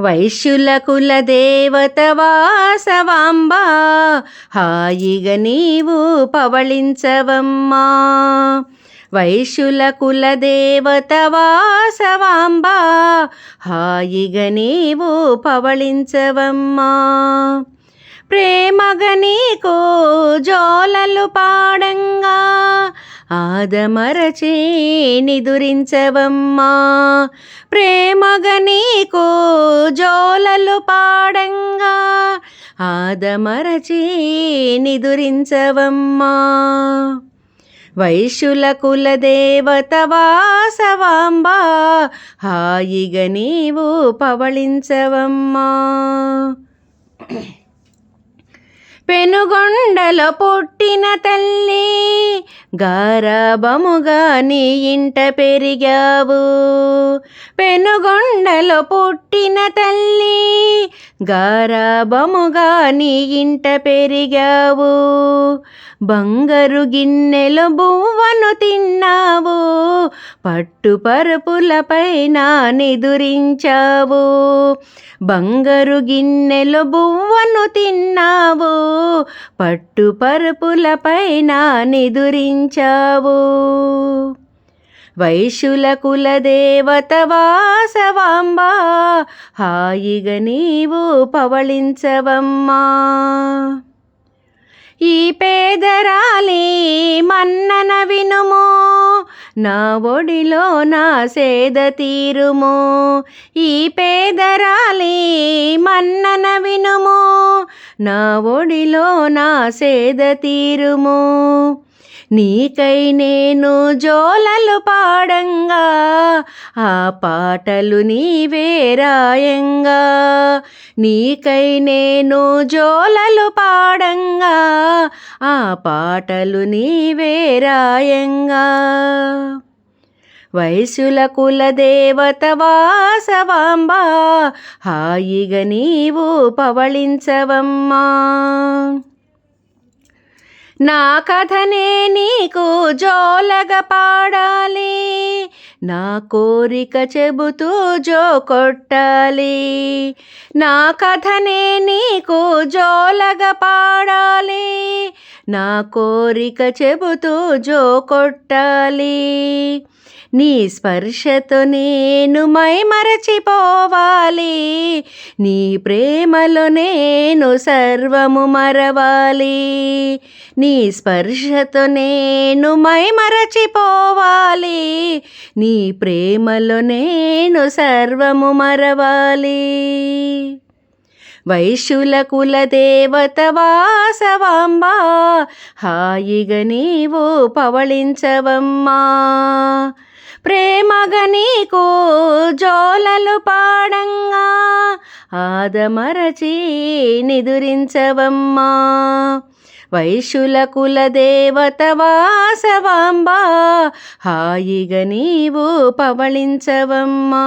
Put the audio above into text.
వైశ్యుల కుల దేవత వాసవాంబా. హాయిగ నీవు పవళించవమ్మా. వైశ్యుల కుల దేవత వాసవాంబా. హాయిగ నీవు పవళించవమ్మా. ప్రేమగ నీకు జోలలు పాడంగా. ఆదమరచే నిదురించవమ్మా ప్రేమగ నీకు జోలలు పాడంగా. ఆదమరచే నిదురించవమ్మా వైశ్యుల కులదేవత వాసవాంబా. హాయిగా నీవు పవళించవమ్మా. పెనుగొండలో పుట్టిన తల్లి గారాబముగా నీ ఇంట పెరిగావు. పెనుగొండలో పుట్టిన తల్లి గారాబముగా నీ ఇంట పెరిగావు. బంగారు గిన్నెలో బువ్వను తిన్నావు. పట్టు పరుపులపైన నిదురించావు. బంగారు గిన్నెలో బువ్వను తిన్నావు. పట్టు పరుపులపైన నిదురించావు. వైశుల కుల దేవత వాసవాంబా హాయిగా నీవు పవళించవమ్మా. ఈ పేదరాలి మన్నన వినుమో నా ఒడిలో నా సేద తీరుమో. ఈ పేదరాలి మన్నన వినుమో నా ఒడిలో నా సేద తీరుము. నీకై నేను జోలలు పాడంగా ఆ పాటలు నీవే రాయంగా. నీకై నేను జోలలు పాడంగా ఆ పాటలు నీవే రాయంగా వయసుల దేవత వాసవాంబా. హాయిగా నీవు పవళించవమ్మా. నా కథనే నీకు జోలగ పాడాలి. నా కోరిక చెబుతూ జో కొట్టాలి నా కథనే నీకు జోలగా పాడాలి. నా కోరిక చెబుతూ జో కొట్టాలి నీ స్పర్శతో నేను మైమరచిపోవాలి నీ ప్రేమలో నేను సర్వము మరవాలి. నీ స్పర్శతో నేను మైమరచిపోవాలి నీ నీ ప్రేమలో నేను సర్వము మరవాలి. వైశ్యుల కుల దేవత వాసవాంబా హాయిగా నీవు పవళించవమ్మా. ప్రేమగ నీకు జోలలు పాడంగా. ఆదమరచి నిదురించవమ్మా. వైశుల కుల దేవత వాసవాంబా. హాయిగా నీవు పవళించవమ్మా.